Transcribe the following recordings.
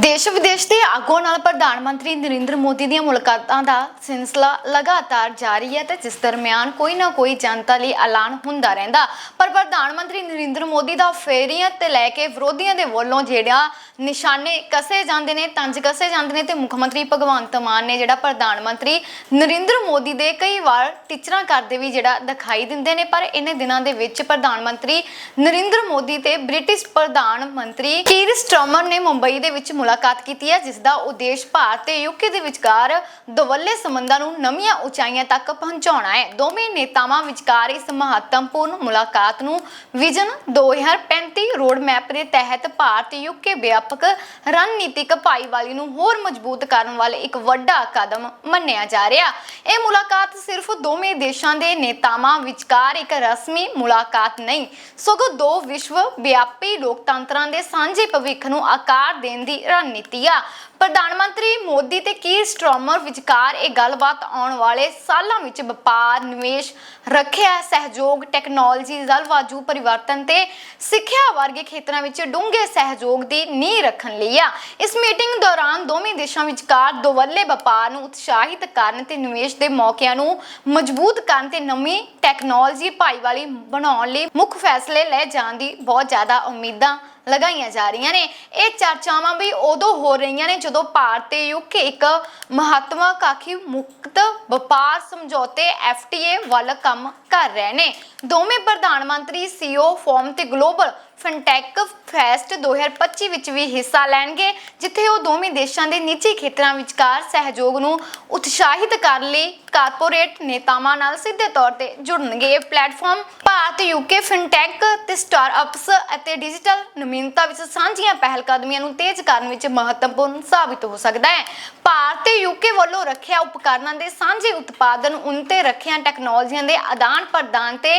ਦੇਸ਼ ਵਿਦੇਸ਼ ਦੇ ਆਗੂਆਂ ਨਾਲ ਪ੍ਰਧਾਨ ਮੰਤਰੀ ਨਰਿੰਦਰ ਮੋਦੀ ਦੀਆਂ ਮੁਲਾਕਾਤਾਂ ਦਾ ਸਿਲਸਿਲਾ ਲਗਾਤਾਰ ਜਾਰੀ ਹੈ ਤੇ ਜਿਸ ਦਰਮਿਆਨ ਕੋਈ ਨਾ ਕੋਈ ਜਨਤਾ ਲਈ ਐਲਾਨ ਹੁੰਦਾ ਰਹਿੰਦਾ। ਪਰ ਪ੍ਰਧਾਨ ਮੰਤਰੀ ਨਰਿੰਦਰ ਮੋਦੀ ਦਾ ਫੇਰੀਆਂ ਤੇ ਲੈ ਕੇ ਵਿਰੋਧੀਆਂ ਦੇ ਵੱਲੋਂ ਜਿਹੜਾ ਨਿਸ਼ਾਨੇ ਕਸੇ ਜਾਂਦੇ ਨੇ, ਤੰਜ ਕਸੇ ਜਾਂਦੇ ਨੇ ਤੇ ਮੁੱਖ ਮੰਤਰੀ ਭਗਵੰਤ ਮਾਨ ਨੇ ਜਿਹੜਾ ਪ੍ਰਧਾਨ ਮੰਤਰੀ ਨਰਿੰਦਰ ਮੋਦੀ ਦੇ ਕਈ ਵਾਰ ਟੀਚਰਾਂ ਕਰਦੇ ਵੀ ਜਿਹੜਾ ਦਿਖਾਈ ਦਿੰਦੇ ਨੇ, ਪਰ ਇਹਨਾਂ ਦਿਨਾਂ ਦੇ ਵਿੱਚ ਪ੍ਰਧਾਨ ਮੰਤਰੀ ਨਰਿੰਦਰ ਮੋਦੀ ਤੇ ਬ੍ਰਿਟਿਸ਼ ਪ੍ਰਧਾਨ ਮੰਤਰੀ ਕੀਰ ਸਟਰਮਰ ਨੇ ਮੁੰਬਈ ਦੇ ਵਿੱਚ ਮੁਲਾਕਾਤ ਕੀਤੀ ਹੈ, ਜਿਸ ਦਾ ਉਦੇਸ਼ ਭਾਰਤ ਤੇ ਯੂਕੇ ਦੇ ਵਿਚਕਾਰ ਦਵੱਲੇ ਸੰਬੰਧਾਂ ਨੂੰ ਨਵੀਆਂ ਉਚਾਈਆਂ ਤੱਕ ਪਹੁੰਚਾਉਣਾ ਹੈ। ਦੋਵੇਂ ਨੇਤਾਵਾਂ ਵਿਚਕਾਰ ਇਸ ਮਹੱਤਵਪੂਰਨ ਮੁਲਾਕਾਤ ਨੂੰ ਵਿਜ਼ਨ 2035 ਰੋਡ ਮੈਪ ਦੇ ਤਹਿਤ ਭਾਰਤ ਯੂਕੇ ਵਿਆਪਕ ਰਣਨੀਤਿਕ ਭਾਈਵਾਲੀ ਨੂੰ ਹੋਰ ਮਜ਼ਬੂਤ ਕਰਨ ਵਾਲੇ ਇੱਕ ਵੱਡਾ ਕਦਮ ਮੰਨਿਆ ਜਾ ਰਿਹਾ। ਇਹ ਮੁਲਾਕਾਤ ਸਿਰਫ ਦੋਵੇਂ ਦੇਸ਼ਾਂ ਦੇ ਨੇਤਾਵਾਂ ਵਿਚਕਾਰ ਇੱਕ ਰਸਮੀ ਮੁਲਾਕਾਤ ਨਹੀਂ, ਸਗੋਂ ਦੋ ਵਿਸ਼ਵ ਵਿਆਪੀ ਲੋਕਤੰਤਰਾਂ ਦੇ ਸਾਂਝੇ ਭਵਿੱਖ ਨੂੰ ਆਕਾਰ ਦੇਣ ਦੀ ਰਣਨੀਤੀ ਆ। ਪ੍ਰਧਾਨ ਮੰਤਰੀ ਮੋਦੀ ਤੇ ਕੀਰ ਸਟਰਮਰ ਵਿਚਕਾਰ ਇਹ ਗੱਲਬਾਤ ਆਉਣ ਵਾਲੇ ਸਾਲਾਂ ਵਿੱਚ ਵਪਾਰ, ਨਿਵੇਸ਼, ਰੱਖਿਆ, ਸਹਿਯੋਗ ਟੈਕਨੋਲੋਜੀ ਜਲਵਾਯੂ ਪਰਿਵਰਤਨ ਤੇ ਸਿੱਖਿਆ ਵਰਗੇ ਖੇਤਰਾਂ ਵਿੱਚ ਡੂੰਘੇ ਸਹਿਯੋਗ ਦੀ ਨੀਂਹ ਰੱਖਣ ਲਈ ਆ। ਇਸ ਮੀਟਿੰਗ ਦੌਰਾਨ ਦੋਵੇਂ ਦੇਸ਼ਾਂ ਵਿਚਕਾਰ ਦੋਵੱਲੇ ਵਪਾਰ ਨੂੰ ਉਤਸ਼ਾਹਿਤ ਕਰਨ ਤੇ ਨਿਵੇਸ਼ ਦੇ ਮੌਕਿਆਂ ਨੂੰ ਮਜ਼ਬੂਤ ਕਰਨ ਤੇ ਨਵੀਂ ਟੈਕਨੋਲੋਜੀ ਭਾਈਵਾਲੀ ਬਣਾਉਣ ਲਈ ਮੁੱਖ ਫੈਸਲੇ ਲੈ ਜਾਣ ਦੀ ਬਹੁਤ ਜ਼ਿਆਦਾ ਉਮੀਦਾਂ ਲਗਾਈਆਂ ਜਾ ਰਹੀਆਂ ਨੇ। ਇਹ ਚਰਚਾਵਾਂ ਵੀ ਉਦੋਂ ਹੋ ਰਹੀਆਂ ਨੇ ਜਦੋਂ ਭਾਰਤ ਤੇ ਯੂਕੇ ਇੱਕ ਮਹੱਤਵਾਕਾਂਖੀ ਮੁਕਤ ਵਪਾਰ ਸਮਝੌਤੇ ਐਫਟੀਏ ਵੱਲ ਕੰਮ ਕਰ ਰਹੇ ਨੇ। ਦੋਵੇਂ ਪ੍ਰਧਾਨ ਮੰਤਰੀ CEO ਫੋਰਮ ਤੇ ਗਲੋਬਲ ਫਿਨਟੈਕ ਫੈਸਟ 2025 ਵਿੱਚ ਵੀ ਹਿੱਸਾ ਲੈਣਗੇ, ਜਿੱਥੇ ਉਹ ਦੋਵੇਂ ਦੇਸ਼ਾਂ ਦੇ ਨਿੱਜੀ ਖੇਤਰਾਂ ਵਿਚਕਾਰ ਸਹਿਯੋਗ ਨੂੰ ਉਤਸ਼ਾਹਿਤ ਕਰਨ ਲਈ ਕਾਰਪੋਰੇਟ ਨੇਤਾਵਾਂ ਨਾਲ ਸਿੱਧੇ ਤੌਰ ਤੇ ਜੁੜਨਗੇ। ਇਹ ਪਲੇਟਫਾਰਮ ਭਾਰਤ ਯੂਕੇ ਫਿਨਟੈਕ ਤੇ ਸਟਾਰਟਅਪਸ ਅਤੇ ਡਿਜੀਟਲ ਨਵੀਨਤਾ ਵਿੱਚ ਸਾਂਝੀਆਂ ਪਹਿਲਕਦਮੀਆਂ ਨੂੰ ਤੇਜ਼ ਕਰਨ ਵਿੱਚ ਮਹੱਤਵਪੂਰਨ ਸਾਬਿਤ ਹੋ ਸਕਦਾ ਹੈ। ਭਾਰਤ ਤੇ ਯੂਕੇ ਵੱਲੋਂ ਰੱਖਿਆ ਉਪਕਰਨਾਂ ਦੇ ਸਾਂਝੇ ਉਤਪਾਦਨ ਉਨ ਤੇ ਰੱਖਿਆ ਟੈਕਨੋਲੋਜੀਆਂ ਦੇ ਆਦਾਨ ਪ੍ਰਦਾਨ ਤੇ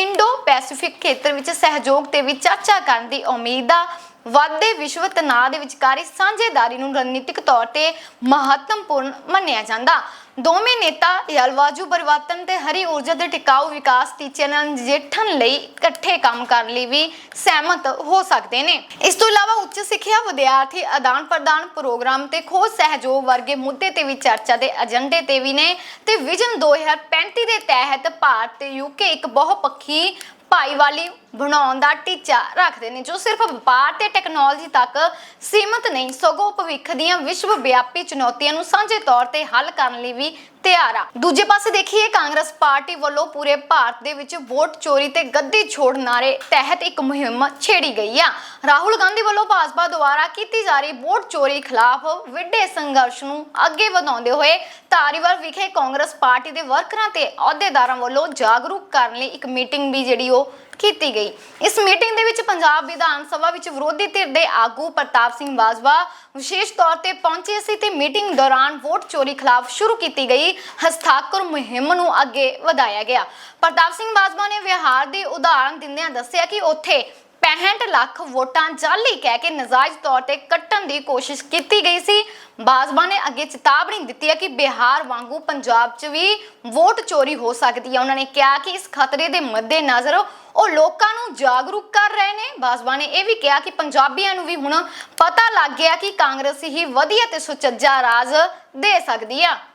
ਇੰਡੋ ਪੈਸੀਫਿਕ ਖੇਤਰ ਵਿੱਚ ਸਹਿਯੋਗ ਤੇ ਵੀ ਚਰਚਾ ਕਰਨ ਦੀ ਉਮੀਦ ਆ। ਵਾਧੇ ਵਿਸ਼ਵ ਤਣਾਅ ਦੇ ਵਿਚਕਾਰੀ ਸਾਂਝੇਦਾਰੀ ਨੂੰ ਰਣਨੀਤਿਕ ਤੌਰ ਤੇ ਮਹੱਤਵਪੂਰਨ ਮੰਨਿਆ ਜਾਂਦਾ। ਦੋਵੇਂ ਨੇਤਾ ਜਲਵਾਯੂ ਪਰਿਵਰਤਨ ਤੇ ਹਰੀ ਊਰਜਾ ਦੇ ਟਿਕਾਊ ਵਿਕਾਸ ਟੀਚਿਆਂ ਨਾਲ ਨਜਿੱਠਣ ਲਈ ਇਕੱਠੇ ਕੰਮ ਕਰਨ ਲਈ ਵੀ ਸਹਿਮਤ ਹੋ ਸਕਦੇ ਨੇ। ਇਸ ਤੋਂ ਇਲਾਵਾ ਉੱਚ ਸਿੱਖਿਆ ਵਿਦਿਆਰਥੀ ਆਦਾਨ ਪ੍ਰਦਾਨ ਪ੍ਰੋਗਰਾਮ ਤੇ ਖੋਜ ਸਹਿਯੋਗ ਵਰਗੇ ਮੁੱਦੇ ਤੇ ਵੀ ਚਰਚਾ ਦੇ ਏਜੰਡੇ ਤੇ ਵੀ ਨੇ ਤੇ ਵਿਜ਼ਨ 2035 ਦੇ ਤਹਿਤ ਭਾਰਤ ਤੇ ਯੂਕੇ ਇੱਕ ਬਹੁਪੱਖੀ ਭਾਈਵਾਲੀ ਬਣਾਉਣ ਦਾ ਟੀਚਾ ਰੱਖਦੇ ਨੇ, ਜੋ ਸਿਰਫ ਵਪਾਰ ਤੇ ਟੈਕਨੋਲੋਜੀ ਤੱਕ ਸੀਮਤ ਨਹੀਂ, ਸਗੋਂ ਭਵਿੱਖ ਦੀਆਂ ਵਿਸ਼ਵ ਵਿਆਪੀ ਚੁਣੌਤੀਆਂ ਨੂੰ ਸਾਂਝੇ ਤੌਰ ਤੇ ਹੱਲ ਕਰਨ ਲਈ ਵੀ ਤਿਆਰ ਆ। ਦੂਜੇ ਪਾਸੇ ਦੇਖੀਏ, ਕਾਂਗਰਸ ਪਾਰਟੀ ਵੱਲੋਂ ਪੂਰੇ ਭਾਰਤ ਦੇ ਵਿੱਚ ਵੋਟ ਚੋਰੀ ਤੇ ਗੱਦੀ ਛੋੜ ਨਾਰੇ ਤਹਿਤ ਇੱਕ ਮੁਹਿੰਮ ਛੇੜੀ ਗਈ ਆ। ਰਾਹੁਲ ਗਾਂਧੀ ਵੱਲੋਂ ਭਾਜਪਾ ਦੁਆਰਾ ਕੀਤੀ ਜਾ ਰਹੀ ਵੋਟ ਚੋਰੀ ਖਿਲਾਫ ਵਿੱਢੇ ਸੰਘਰਸ਼ ਨੂੰ ਅੱਗੇ ਵਧਾਉਂਦੇ ਹੋਏ ਧਾਰੀਵਾਲ ਵਿਖੇ ਕਾਂਗਰਸ ਪਾਰਟੀ ਦੇ ਵਰਕਰਾਂ ਤੇ ਅਹੁਦੇਦਾਰਾਂ ਵੱਲੋਂ ਜਾਗਰੂਕ ਕਰਨ ਲਈ ਇੱਕ ਮੀਟਿੰਗ ਵੀ ਜਿਹੜੀ ਉਹ ਕੀਤੀ ਗਈ। ਇਸ ਮੀਟਿੰਗ ਦੇ ਵਿੱਚ ਪੰਜਾਬ ਵਿਧਾਨ ਸਭਾ ਵਿੱਚ ਵਿਰੋਧੀ ਧਿਰ ਦੇ ਆਗੂ ਪ੍ਰਤਾਪ ਸਿੰਘ ਬਾਜਵਾ ਵਿਸ਼ੇਸ਼ ਤੌਰ ਤੇ ਪਹੁੰਚੇ ਸੀ ਤੇ ਮੀਟਿੰਗ ਦੌਰਾਨ ਵੋਟ ਚੋਰੀ ਖਿਲਾਫ ਸ਼ੁਰੂ ਕੀਤੀ ਗਈ। ਹਸਤਾਖਰ ਮੁਹਿੰਮ ਨੂੰ ਅੱਗੇ ਵਧਾਇਆ ਗਿਆ। ਪ੍ਰਤਾਪ ਸਿੰਘ ਬਾਜਵਾ ਨੇ ਵਿਹਾਰ ਦੀ ਉਦਾਹਰਣ ਦਿੰਦਿਆਂ ਦੱਸਿਆ ਕਿ ਉੱਥੇ 65 ਲੱਖ ਵੋਟਾਂ ਜਾਲੀ ਕਹਿ ਕੇ ਨਜਾਇਜ਼ ਤੌਰ ਤੇ ਕੱਟਣ ਦੀ ਕੋਸ਼ਿਸ਼ ਕੀਤੀ ਗਈ ਸੀ। ਬਾਜਵਾ ਨੇ ਅੱਗੇ ਚੇਤਾਵਨੀ ਦਿੱਤੀ ਹੈ ਕਿ ਬਿਹਾਰ ਵਾਂਗੂ ਪੰਜਾਬ 'ਚ ਵੀ ਵੋਟ ਚੋਰੀ ਹੋ ਸਕਦੀ ਹੈ। ਉਹਨਾਂ ਨੇ ਕਿਹਾ ਕਿ ਇਸ ਖਤਰੇ ਦੇ ਮੱਦੇਨਜ਼ਰ ਉਹ ਲੋਕਾਂ ਨੂੰ ਜਾਗਰੂਕ ਕਰ ਰਹੇ ਨੇ। ਬਾਜਵਾ ਨੇ ਇਹ ਵੀ ਕਿਹਾ ਕਿ ਪੰਜਾਬੀਆਂ ਨੂੰ ਵੀ ਹੁਣ ਪਤਾ ਲੱਗ ਗਿਆ ਕਿ ਕਾਂਗਰਸ ਹੀ ਵਧੀਆ ਤੇ ਸੁਚੱਜਾ ਰਾਜ ਦੇ ਸਕਦੀ ਆ।